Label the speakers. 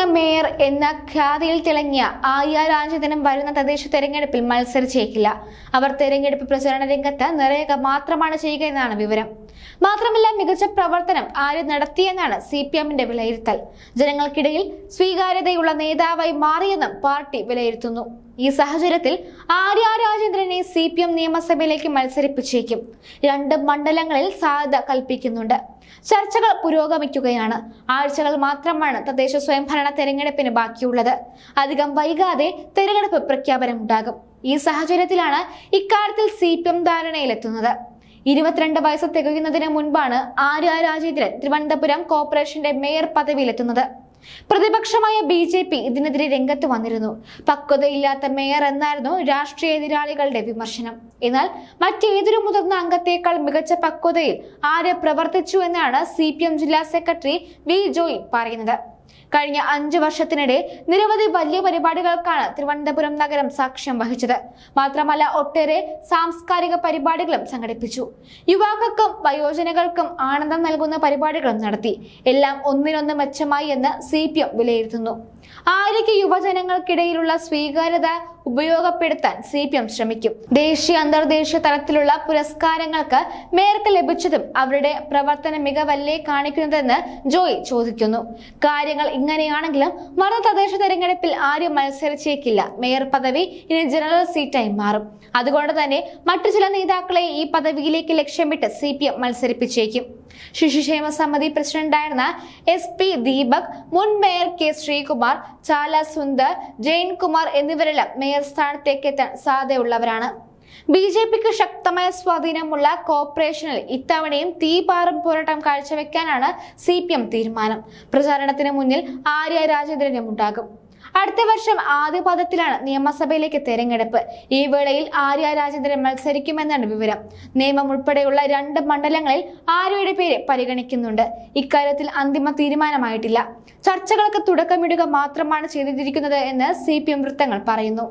Speaker 1: കുറഞ്ഞ മേയർ എന്ന ഖ്യാതിയിൽ തിളങ്ങിയ ആര്യ രാജേന്ദ്രനും വരുന്ന തദ്ദേശ തെരഞ്ഞെടുപ്പിൽ മത്സരിച്ചേക്കില്ല. അവർ തെരഞ്ഞെടുപ്പ് പ്രചരണ രംഗത്ത് നിറയുക മാത്രമാണ് ചെയ്യുക എന്നാണ് വിവരം. മാത്രമല്ല മികച്ച പ്രവർത്തനം ആര്യ നടത്തിയെന്നാണ് സി പി എമ്മിന്റെ വിലയിരുത്തൽ. ജനങ്ങൾക്കിടയിൽ സ്വീകാര്യതയുള്ള നേതാവായി മാറിയെന്നും പാർട്ടി വിലയിരുത്തുന്നു. ഈ സാഹചര്യത്തിൽ ആര്യ രാജേന്ദ്രനെ സി പി എം നിയമസഭയിലേക്ക് മത്സരിപ്പിച്ചേക്കും. രണ്ട് മണ്ഡലങ്ങളിൽ സാധ്യത കൽപ്പിക്കുന്നുണ്ട്. ചർച്ചകൾ പുരോഗമിക്കുകയാണ്. ആഴ്ചകൾ മാത്രമാണ് തദ്ദേശ സ്വയംഭരണ തെരഞ്ഞെടുപ്പിന് ബാക്കിയുള്ളത്. അധികം വൈകാതെ തെരഞ്ഞെടുപ്പ് പ്രഖ്യാപനമുണ്ടാകും ഈ സാഹചര്യത്തിലാണ് ഇക്കാര്യത്തിൽ സി പി എം ധാരണയിലെത്തുന്നത്. ഇരുപത്തിരണ്ട് വയസ്സ് തികയുന്നതിന് മുൻപാണ് ആര്യ രാജേന്ദ്രൻ തിരുവനന്തപുരം കോർപ്പറേഷന്റെ മേയർ പദവിയിലെത്തുന്നത്. പ്രതിപക്ഷമായ ബി ജെ പി ഇതിനെതിരെ രംഗത്ത് വന്നിരുന്നു. പക്വതയില്ലാത്ത മേയർ എന്നായിരുന്നു രാഷ്ട്രീയ എതിരാളികളുടെ വിമർശനം. എന്നാൽ മറ്റേതൊരു മുതിർന്ന അംഗത്തേക്കാൾ മികച്ച പക്വതയിൽ ആര് പ്രവർത്തിച്ചു എന്നാണ് സി ജില്ലാ സെക്രട്ടറി വി ജോയ് പറയുന്നത്. കഴിഞ്ഞ അഞ്ചു വർഷത്തിനിടെ നിരവധി വലിയ പരിപാടികൾക്കാണ് തിരുവനന്തപുരം നഗരം സാക്ഷ്യം വഹിച്ചത്. മാത്രമല്ല ഒട്ടേറെ സാംസ്കാരിക പരിപാടികളും സംഘടിപ്പിച്ചു. യുവാക്കൾക്കും വയോജനകൾക്കും ആനന്ദം നൽകുന്ന പരിപാടികളും നടത്തി. എല്ലാം ഒന്നിനൊന്ന് മെച്ചമായി എന്ന് സി വിലയിരുത്തുന്നു. ആര്യയ്ക്ക് യുവജനങ്ങൾക്കിടയിലുള്ള സ്വീകാര്യത ഉപയോഗപ്പെടുത്താൻ സി പി എം ശ്രമിക്കും. ദേശീയ അന്തർദേശീയ തലത്തിലുള്ള പുരസ്കാരങ്ങൾക്ക് മേയർക്ക് ലഭിച്ചതും അവരുടെ പ്രവർത്തന മികവല്ലേ കാണിക്കുന്നതെന്ന് ജോയി ചോദിക്കുന്നു. കാര്യങ്ങൾ ഇങ്ങനെയാണെങ്കിലും വരുന്ന തദ്ദേശ തെരഞ്ഞെടുപ്പിൽ ആരും മത്സരിച്ചേക്കില്ല. മേയർ പദവി ഇനി ജനറൽ സീറ്റായി മാറും. അതുകൊണ്ട് തന്നെ മറ്റു ചില നേതാക്കളെ ഈ പദവിയിലേക്ക് ലക്ഷ്യമിട്ട് സി പി എം മത്സരിപ്പിച്ചേക്കും. ശിശുക്ഷേമ സമിതി പ്രസിഡന്റായിരുന്ന എസ് പി ദീപക് മുൻ മേയർ കെ ശ്രീകുമാർ ചാല സുന്ദർ ജയൻകുമാർ എന്നിവരെല്ലാം മേയർ സ്ഥാനത്തേക്ക് എത്താൻ സാധ്യതയുള്ളവരാണ്. ബി ജെ പിക്ക് ശക്തമായ സ്വാധീനമുള്ള കോർപ്പറേഷനിൽ ഇത്തവണയും തീപാറും പോരാട്ടം കാഴ്ചവെക്കാനാണ് സി പി എം തീരുമാനം. പ്രചാരണത്തിന് മുന്നിൽ ആര്യ രാജേന്ദ്രനും ഉണ്ടാകും അടുത്ത വർഷം ആദ്യ പദത്തിലാണ് നിയമസഭയിലേക്ക് തെരഞ്ഞെടുപ്പ്. ഈ വേളയിൽ ആര്യ രാജേന്ദ്രൻ മത്സരിക്കുമെന്നാണ് വിവരം. നിയമം ഉൾപ്പെടെയുള്ള രണ്ട് മണ്ഡലങ്ങളിൽ ആര്യയുടെ പേര് പരിഗണിക്കുന്നുണ്ട്. ഇക്കാര്യത്തിൽ അന്തിമ തീരുമാനമായിട്ടില്ല. ചർച്ചകൾക്ക് തുടക്കമിടുക മാത്രമാണ് ചെയ്തിരിക്കുന്നത് എന്ന് സി വൃത്തങ്ങൾ പറയുന്നു.